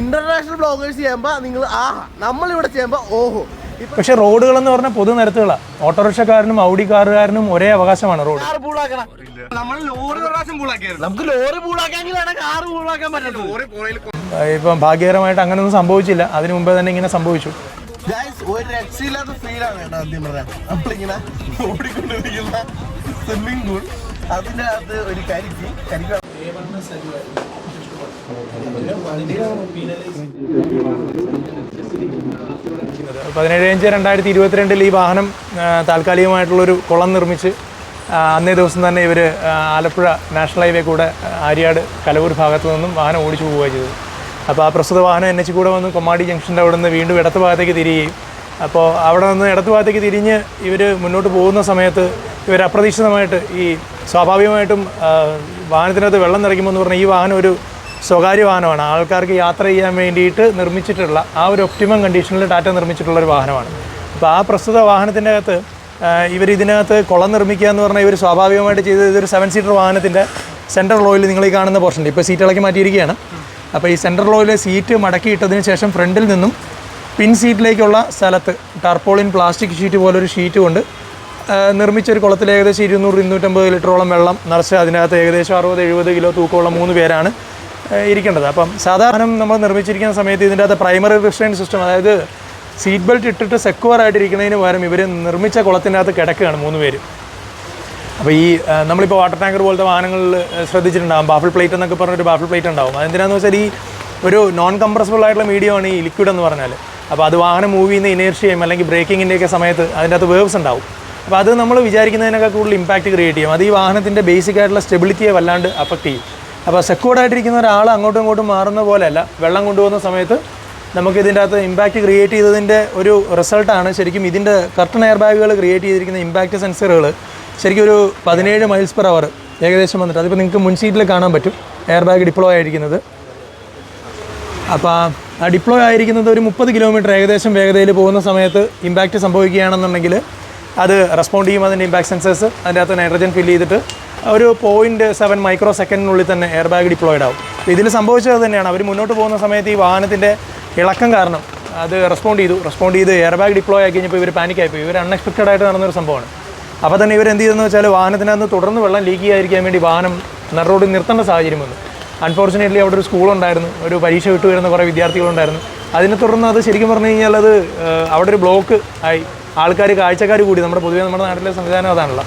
International bloggers ചെയ്യുമ്പോൾ നിങ്ങൾ ആഹാ നമ്മളിവിടെ ചെയ്യുമ്പോൾ ഓഹോ. പക്ഷെ റോഡുകൾ എന്ന് പറഞ്ഞാൽ പൊതു പൊതുനിരത്തുകളാണ് ഓട്ടോറിക്ഷക്കാരനും ഔഡി കാറുകാരനും ഒരേ അവകാശമാണ് റോഡ് നമുക്ക് ലോറി ഇപ്പം ഭാഗ്യകരമായിട്ട് അങ്ങനെയൊന്നും സംഭവിച്ചില്ല. അതിനു മുമ്പേ തന്നെ ഇങ്ങനെ സംഭവിച്ചു. ഒരു രക്ഷയില്ലാത്ത ഫീലാണ് കേട്ടോ ആദ്യം പറയാൻ. നമ്മളിങ്ങനെ ഓടിക്കൊണ്ടിരിക്കുന്ന സ്വിമ്മിംഗ് പൂൾ അതിന്റെ അകത്ത് ഒരു കരിക്ക്. കരിക്ക് പതിനേഴ് അഞ്ച് രണ്ടായിരത്തി ഇരുപത്തിരണ്ടിൽ ഈ വാഹനം താൽക്കാലികമായിട്ടുള്ളൊരു കുളം നിർമ്മിച്ച് അന്നേ ദിവസം തന്നെ ഇവർ ആലപ്പുഴ നാഷണൽ ഹൈവേ കൂടെ ആര്യാട് കലവൂർ ഭാഗത്തു നിന്നും വാഹനം ഓടിച്ചു പോവുകയാണ് ചെയ്തത്. അപ്പോൾ ആ പ്രസ്തുത വാഹനം എൻ എച്ച് കൂടെ വന്ന് കൊമ്മാടി ജംഗ്ഷന്റെ അവിടെ നിന്ന് വീണ്ടും ഇടത്ത് ഭാഗത്തേക്ക് തിരിയുകയും അപ്പോൾ അവിടെ നിന്ന് ഇടത്ത് ഭാഗത്തേക്ക് തിരിഞ്ഞ് ഇവർ മുന്നോട്ട് പോകുന്ന സമയത്ത് ഇവർ അപ്രതീക്ഷിതമായിട്ട് ഈ സ്വാഭാവികമായിട്ടും വാഹനത്തിനകത്ത് വെള്ളം നിറയ്ക്കുമ്പോൾ എന്ന് പറഞ്ഞാൽ ഈ വാഹനം ഒരു സ്വകാര്യ വാഹനമാണ്. ആൾക്കാർക്ക് യാത്ര ചെയ്യാൻ വേണ്ടിയിട്ട് നിർമ്മിച്ചിട്ടുള്ള ആ ഒരു ഒപ്റ്റിമം കണ്ടീഷനിൽ ടാറ്റ നിർമ്മിച്ചിട്ടുള്ള ഒരു വാഹനമാണ്. അപ്പോൾ ആ പ്രസ്തുത വാഹനത്തിന്റെ അകത്ത് ഇവർ ഇതിനകത്ത് കുളം നിർമ്മിക്കുക എന്ന് പറഞ്ഞാൽ ഇവർ സ്വാഭാവികമായിട്ട് ചെയ്തത് ഇതൊരു സെവൻ സീറ്റർ വാഹനത്തിന്റെ സെൻട്രൽ റോയിൽ നിങ്ങൾ ഈ കാണുന്ന പോർഷൻ ഇപ്പോൾ സീറ്റ് ഇളക്കി മാറ്റിയിരിക്കുകയാണ്. അപ്പോൾ ഈ സെൻട്രൽ റോയിലെ സീറ്റ് മടക്കി ഇട്ടതിന് ശേഷം ഫ്രണ്ടിൽ നിന്നും പിൻ സീറ്റിലേക്കുള്ള സ്ഥലത്ത് ടർപ്പോളിൻ പ്ലാസ്റ്റിക് ഷീറ്റ് പോലൊരു ഷീറ്റ് കൊണ്ട് നിർമ്മിച്ചൊരു കുളത്തിൽ ഏകദേശം ഇരുന്നൂറ് ഇരുന്നൂറ്റമ്പത് ലിറ്ററോളം വെള്ളം നിറച്ച് അതിനകത്ത് ഏകദേശം അറുപത് എഴുപത് കിലോ തൂക്കമുള്ള മൂന്ന് പേരാണ്. ഇരിക്കേണ്ടത്. അപ്പം സാധാരണ നമ്മൾ നിർമ്മിച്ചിരിക്കുന്ന സമയത്ത് ഇതിന്റെ അകത്ത് പ്രൈമറി റിസ്ട്രെയിൻ സിസ്റ്റം അതായത് സീറ്റ് ബെൽറ്റ് ഇട്ടിട്ട് സെക്യൂർ ആയിട്ടിരിക്കുന്നതിന് പകരം ഇവർ നിർമ്മിച്ച കുളത്തിനകത്ത് കിടക്കുകയാണ് മൂന്ന് പേര്. അപ്പോൾ ഈ നമ്മളിപ്പോൾ വാട്ടർ ടാങ്കർ പോലത്തെ വാഹനങ്ങളിൽ ശ്രദ്ധിച്ചിട്ടുണ്ടാകും ബാഫിൾ പ്ലേറ്റ് എന്നൊക്കെ പറഞ്ഞൊരു ബാഫിൾ പ്ലേറ്റ് ഉണ്ടാവും. അതെന്തിനാന്ന് വെച്ചാൽ ഈ ഒരു നോൺ കംപ്രസിബിൾ ആയിട്ടുള്ള മീഡിയമാണ് ഈ ലിക്വിഡ് എന്ന് പറഞ്ഞാൽ അപ്പോൾ അത് വാഹനം മൂവ് ചെയ്യുന്ന ഇനേർഷ്യയും അല്ലെങ്കിൽ ബ്രേക്കിങ്ങിന്റെയൊക്കെ സമയത്ത് അതിന്റെ അകത്ത് വേവ്സ് ഉണ്ടാവും. അപ്പോൾ അത് നമ്മൾ വിചാരിക്കുന്നതിനൊക്കെ കൂടുതൽ ഇമ്പാക്റ്റ് ക്രിയേറ്റ് ചെയ്യും. അത് ഈ വാഹനത്തിന്റെ ബേസിക് ആയിട്ടുള്ള സ്റ്റെബിലിറ്റിയെ വല്ലാണ്ട് അഫക്റ്റ് ചെയ്യും. അപ്പോൾ സെക്യൂർഡ് ആയിട്ടിരിക്കുന്ന ഒരാൾ അങ്ങോട്ടും ഇങ്ങോട്ടും മാറുന്ന പോലെയല്ല. വെള്ളം കൊണ്ടുപോകുന്ന സമയത്ത് നമുക്ക് ഇതിന്റെ അകത്ത് ഇമ്പാക്റ്റ് ക്രിയേറ്റ് ചെയ്തതിന്റെ ഒരു റിസൾട്ടാണ് ശരിക്കും ഇതിന്റെ കർട്ടൺ എയർ ബാഗുകൾ ക്രിയേറ്റ് ചെയ്തിരിക്കുന്ന ഇമ്പാക്റ്റ് സെൻസറുകൾ ശരിക്കും ഒരു പതിനേഴ് മൈൽസ് പെർ അവർ ഏകദേശം വന്നിട്ട് അതിപ്പോൾ നിങ്ങൾക്ക് മുൻസീറ്റിൽ കാണാൻ പറ്റും. എയർ ബാഗ് ഡിപ്ലോയ് ആയിരിക്കുന്നത്. അപ്പോൾ ആ ഡിപ്ലോയ് ആയിരിക്കുന്നത് ഒരു മുപ്പത് കിലോമീറ്റർ ഏകദേശം വേഗതയിൽ പോകുന്ന സമയത്ത് ഇമ്പാക്റ്റ് സംഭവിക്കുകയാണെന്നുണ്ടെങ്കിൽ അത് റെസ്പോണ്ട് ചെയ്യും അതിന്റെ ഇമ്പാക്ട് സെൻസേഴ്സ് അതിന്റെ അകത്ത് നൈട്രജൻ ഫില്ല് ചെയ്തിട്ട് ഒരു പോയിന്റ് സെവൻ മൈക്രോ സെക്കൻഡിനുള്ളിൽ തന്നെ എയർ ബാഗ് ഡിപ്ലോയിഡ് ആവും. ഇതിൽ സംഭവിച്ചത് തന്നെയാണ്. അവർ മുന്നോട്ട് പോകുന്ന സമയത്ത് ഈ വാഹനത്തിന്റെ ഇളക്കം കാരണം അത് റെസ്പോണ്ട് ചെയ്തു. റെസ്പോണ്ട് ചെയ്ത് എയർ ബാഗ് ഡിപ്ലോയ് ആക്കി കഴിഞ്ഞപ്പോൾ ഇവർ പാനിക് ആയിപ്പോയി. ഇവർ അൺഎക്സ്പെക്റ്റഡ് ആയിട്ട് നടന്നൊരു സംഭവമാണ്. അപ്പോൾ തന്നെ ഇവർ എന്ത് ചെയ്തെന്ന് വെച്ചാൽ വാഹനത്തിനകത്ത് തുടർന്ന് വെള്ളം ലീക്ക് ചെയ്യാതിരിക്കാൻ വേണ്ടി വാഹനം നടുറോഡിൽ നിർത്തേണ്ട സാഹചര്യം വന്നു. അൺഫോർച്ചുനേറ്റ്ലി അവിടെ ഒരു സ്കൂളുണ്ടായിരുന്നു ഒരു പരീക്ഷ വിട്ടു വരുന്ന കുറേ വിദ്യാർത്ഥികളുണ്ടായിരുന്നു അതിനെ തുടർന്ന് അത് ശരിക്കും പറഞ്ഞു കഴിഞ്ഞാൽ അത് അവിടെ ഒരു ബ്ലോക്ക് ആയി. ആൾക്കാർ കാഴ്ചക്കാർ കൂടി. നമ്മുടെ പൊതുവേ നമ്മുടെ നാട്ടിലെ സംവിധാനം അതാണല്ലോ.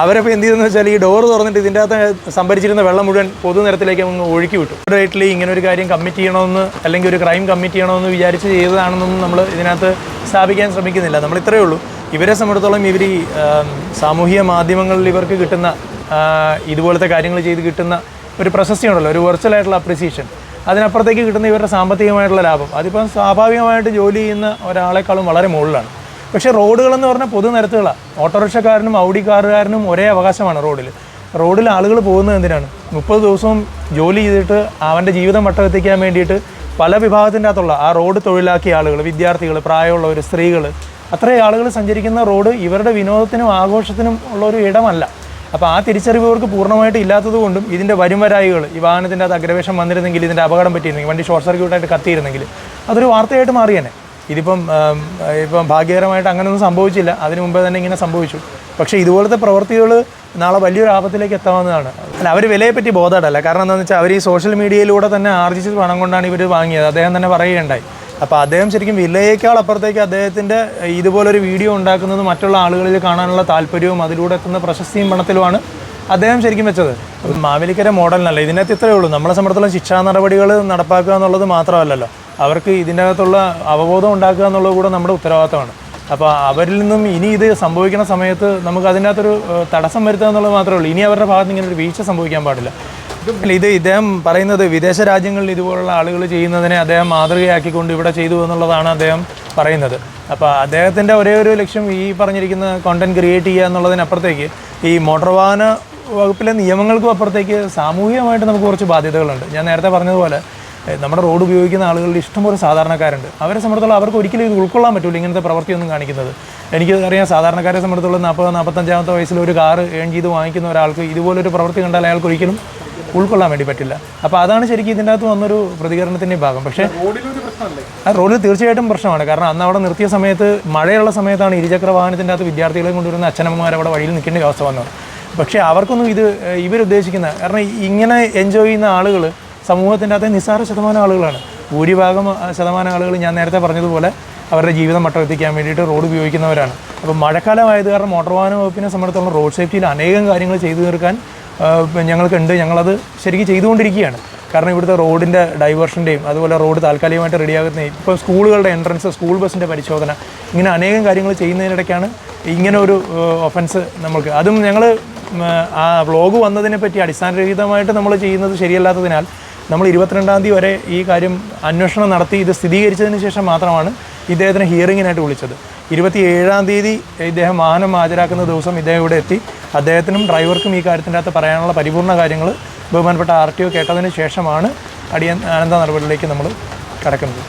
അവരപ്പോൾ എന്ത് ചെയ്തെന്ന് വെച്ചാൽ ഈ ഡോർ തുറന്നിട്ട് ഇതിന്റെ അകത്ത് സംഭരിച്ചിരുന്ന വെള്ളം മുഴുവൻ പൊതുനിരത്തിലേക്ക് അങ്ങ് ഒഴുക്കി വിട്ടു. ഡയറക്റ്റ്ലി ഇങ്ങനെ ഒരു കാര്യം കമ്മിറ്റ് ചെയ്യണമെന്ന് അല്ലെങ്കിൽ ഒരു ക്രൈം കമ്മിറ്റ് ചെയ്യണമെന്ന് വിചാരിച്ച് ചെയ്തതാണെന്നൊന്നും നമ്മൾ ഇതിനകത്ത് സ്ഥാപിക്കാൻ ശ്രമിക്കുന്നില്ല. നമ്മൾ ഇത്രയേ ഉള്ളൂ. ഇവരെ സംബന്ധിച്ചിടത്തോളം ഇവർ ഈ സാമൂഹിക മാധ്യമങ്ങളിൽ ഇവർക്ക് കിട്ടുന്ന ഇതുപോലത്തെ കാര്യങ്ങൾ ചെയ്ത് കിട്ടുന്ന ഒരു പ്രശസ്തി ഉണ്ടല്ലോ ഒരു വെർച്വൽ ആയിട്ടുള്ള അപ്രിസിയേഷൻ അതിനപ്പുറത്തേക്ക് കിട്ടുന്ന ഇവരുടെ സാമ്പത്തികമായിട്ടുള്ള ലാഭം. അതിപ്പം സ്വാഭാവികമായിട്ട് ജോലി ചെയ്യുന്ന ഒരാളെക്കാളും വളരെ മുകളിലാണ്. പക്ഷേ റോഡുകളെന്ന് പറഞ്ഞാൽ പൊതുനിരത്തുകളാണ് ഓട്ടോറിക്ഷക്കാരനും ഔഡി കാറുകാരനും ഒരേ അവകാശമാണ് റോഡിൽ. റോഡിൽ ആളുകൾ പോകുന്നത് എന്തിനാണ്? മുപ്പത് ദിവസവും ജോലി ചെയ്തിട്ട് അവന്റെ ജീവിതം വട്ടമെത്തിക്കാൻ വേണ്ടിയിട്ട് പല വിഭാഗത്തിന്റെ അകത്തുള്ള ആ റോഡ് തൊഴിലാക്കിയ ആളുകൾ വിദ്യാർത്ഥികൾ പ്രായമുള്ളവർ സ്ത്രീകൾ അത്രയും ആളുകൾ സഞ്ചരിക്കുന്ന റോഡ് ഇവരുടെ വിനോദത്തിനും ആഘോഷത്തിനും ഉള്ള ഒരു ഇടമല്ല. അപ്പോൾ ആ തിരിച്ചറിവ് ഇവർക്ക് പൂർണമായിട്ട് ഇല്ലാത്തത് കൊണ്ടും ഇതിന്റെ വരും വരായികൾ ഈ വാഹനത്തിന്റെ അത് അഗ്രവേഷം വന്നിരുന്നെങ്കിൽ ഇതിന്റെ അപകടം പറ്റിയിരുന്നെങ്കിൽ വണ്ടി ഷോർട്ട് സർക്യൂട്ടായിട്ട് കത്തിയിരുന്നെങ്കിൽ അതൊരു വാർത്തയായിട്ട് മാറിയേനെ. ഇതിപ്പം ഇപ്പം ഭാഗ്യകരമായിട്ട് അങ്ങനെയൊന്നും സംഭവിച്ചില്ല. അതിനു മുമ്പേ തന്നെ ഇങ്ങനെ സംഭവിച്ചു. പക്ഷേ ഇതുപോലത്തെ പ്രവൃത്തികൾ നാളെ വലിയൊരു ആപത്തിലേക്ക് എത്താവുന്നതാണ്. അല്ല അവർ വിലയെപ്പറ്റി ബോധമല്ല കാരണം എന്താണെന്ന് വെച്ചാൽ അവർ ഈ സോഷ്യൽ മീഡിയയിലൂടെ തന്നെ ആർജിച്ച പണം കൊണ്ടാണ് ഇവർ വാങ്ങിയത്. അദ്ദേഹം തന്നെ പറയുകയുണ്ടായി. അപ്പോൾ അദ്ദേഹം ശരിക്കും വിലയേക്കാൾ അപ്പുറത്തേക്ക് അദ്ദേഹത്തിന്റെ ഇതുപോലൊരു വീഡിയോ ഉണ്ടാക്കുന്നത് മറ്റുള്ള ആളുകളിൽ കാണാനുള്ള താല്പര്യവും അതിലൂടെ എത്തുന്ന പ്രശസ്തിയും പണത്തിലുമാണ് അദ്ദേഹം ശരിക്കും വെച്ചത്. മാവേലിക്കര മോഡലിനല്ല ഇതിനകത്ത് ഇത്രയേ ഉള്ളൂ. നമ്മളെ സംബന്ധിച്ചിടത്തോളം ശിക്ഷാ നടപടികൾ നടപ്പാക്കുക എന്നുള്ളത് മാത്രമല്ലല്ലോ. അവർക്ക് ഇതിന്റെ അകത്തുള്ള അവബോധം ഉണ്ടാക്കുക എന്നുള്ളത് കൂടെ നമ്മുടെ ഉത്തരവാദിത്തമാണ്. അപ്പോൾ അവരിൽ നിന്നും ഇനി ഇത് സംഭവിക്കുന്ന സമയത്ത് നമുക്ക് അതിനകത്തൊരു തടസ്സം വരുത്തുക എന്നുള്ളത് മാത്രമേ ഉള്ളൂ. ഇനി അവരുടെ ഭാഗത്ത് ഇങ്ങനെ ഒരു വീഴ്ച സംഭവിക്കാൻ പാടില്ല. ഇത് ഇദ്ദേഹം പറയുന്നത് വിദേശ രാജ്യങ്ങളിൽ ഇതുപോലുള്ള ആളുകൾ ചെയ്യുന്നതിനെ അദ്ദേഹം മാതൃകയാക്കിക്കൊണ്ട് ഇവിടെ ചെയ്തു എന്നുള്ളതാണ് അദ്ദേഹം പറയുന്നത്. അപ്പോൾ അദ്ദേഹത്തിന്റെ ഒരേ ഒരു ലക്ഷ്യം ഈ പറഞ്ഞിരിക്കുന്ന കോണ്ടന്റ് ക്രിയേറ്റ് ചെയ്യുക എന്നുള്ളതിനപ്പുറത്തേക്ക് ഈ മോട്ടോർ വാഹന വകുപ്പിലെ നിയമങ്ങൾക്കും അപ്പുറത്തേക്ക് സാമൂഹികമായിട്ട് നമുക്ക് കുറച്ച് ബാധ്യതകളുണ്ട്. ഞാൻ നേരത്തെ പറഞ്ഞതുപോലെ നമ്മുടെ റോഡ് ഉപയോഗിക്കുന്ന ആളുകളുടെ ഇഷ്ടംപോലെ സാധാരണക്കാരുണ്ട്. അവരെ സംബന്ധിച്ചുള്ള അവർക്ക് ഒരിക്കലും ഇത് ഉൾക്കൊള്ളാൻ പറ്റില്ല ഇങ്ങനത്തെ പ്രവൃത്തിയൊന്നും കാണിക്കുന്നത്. എനിക്ക് അറിയാം സാധാരണക്കാരെ സംബന്ധിച്ചുള്ള നാൽപ്പത് നാൽപ്പത്തഞ്ചാമത്തെ വയസ്സിൽ ഒരു കാറ് ഏൺ ചെയ്ത് വാങ്ങിക്കുന്ന ഒരാൾക്ക് ഇതുപോലൊരു പ്രവൃത്തി കണ്ടാൽ അയാൾക്ക് ഒരിക്കലും ഉൾക്കൊള്ളാൻ വേണ്ടി പറ്റില്ല. അപ്പോൾ അതാണ് ശരിക്കും ഇതിന്റെ അകത്ത് വന്നൊരു പ്രതികരണത്തിന്റെ ഭാഗം. പക്ഷേ ആ റോഡിൽ തീർച്ചയായിട്ടും പ്രശ്നമാണ്. കാരണം അന്ന് അവിടെ നിർത്തിയ സമയത്ത് മഴയുള്ള സമയത്താണ് ഇരുചക്ര വാഹനത്തിന്റെ അകത്ത് വിദ്യാർത്ഥികളെ കൊണ്ടുവരുന്ന അച്ഛനമ്മമാർ അവിടെ വഴിയിൽ നിൽക്കേണ്ട അവസ്ഥ വന്നത്. പക്ഷേ അവർക്കൊന്നും ഇത് ഇവരുദ്ദേശിക്കുന്ന കാരണം ഇങ്ങനെ എൻജോയ് ചെയ്യുന്ന ആളുകൾ സമൂഹത്തിന്റെ അകത്തെ നിസ്സാര ശതമാനം ആളുകളാണ്. ഭൂരിഭാഗം ശതമാനം ആളുകൾ ഞാൻ നേരത്തെ പറഞ്ഞതുപോലെ അവരുടെ ജീവിതം മട്ടം എത്തിക്കാൻ വേണ്ടിയിട്ട് റോഡ് ഉപയോഗിക്കുന്നവരാണ്. അപ്പോൾ മഴക്കാലമായത് കാരണം മോട്ടോർ വാഹന വകുപ്പിനെ സംബന്ധിച്ചിടത്തോളം റോഡ് സേഫ്റ്റിയിൽ അനേകം കാര്യങ്ങൾ ചെയ്തു തീർക്കാൻ ഞങ്ങൾക്കുണ്ട്. ഞങ്ങളത് ശരിക്കും ചെയ്തുകൊണ്ടിരിക്കുകയാണ്. കാരണം ഇവിടുത്തെ റോഡിന്റെ ഡൈവേർഷന്റെയും അതുപോലെ റോഡ് താൽക്കാലികമായിട്ട് റെഡിയാകുന്ന ഇപ്പോൾ സ്കൂളുകളുടെ എൻട്രൻസ് സ്കൂൾ ബസ്സിന്റെ പരിശോധന ഇങ്ങനെ അനേകം കാര്യങ്ങൾ ചെയ്യുന്നതിനിടയ്ക്കാണ് ഇങ്ങനെ ഒരു ഒഫൻസ് നമ്മൾക്ക്. അതും ഞങ്ങൾ ആ വ്ളോഗ് വന്നതിനെ പറ്റി അടിസ്ഥാനരഹിതമായിട്ട് നമ്മൾ ചെയ്യുന്നത് ശരിയല്ലാത്തതിനാൽ നമ്മൾ ഇരുപത്തിരണ്ടാം തീയതി വരെ ഈ കാര്യം അന്വേഷണം നടത്തി ഇത് സ്ഥിരീകരിച്ചതിന് ശേഷം മാത്രമാണ് ഇദ്ദേഹത്തിന് ഹിയറിങ്ങിനായിട്ട് വിളിച്ചത്. ഇരുപത്തി ഏഴാം തീയതി ഇദ്ദേഹം വാഹനം ഹാജരാക്കുന്ന ദിവസം ഇദ്ദേഹം ഇവിടെ എത്തി. അദ്ദേഹത്തിനും ഡ്രൈവർക്കും ഈ കാര്യത്തിന്റെ അകത്ത് പറയാനുള്ള പരിപൂർണ കാര്യങ്ങൾ ബഹുമാനപ്പെട്ട ആർ ടി ഒ കേട്ടതിന് ശേഷമാണ് അടിയൻ അനന്ത നടപടിയിലേക്ക് നമ്മൾ കടക്കുന്നത്.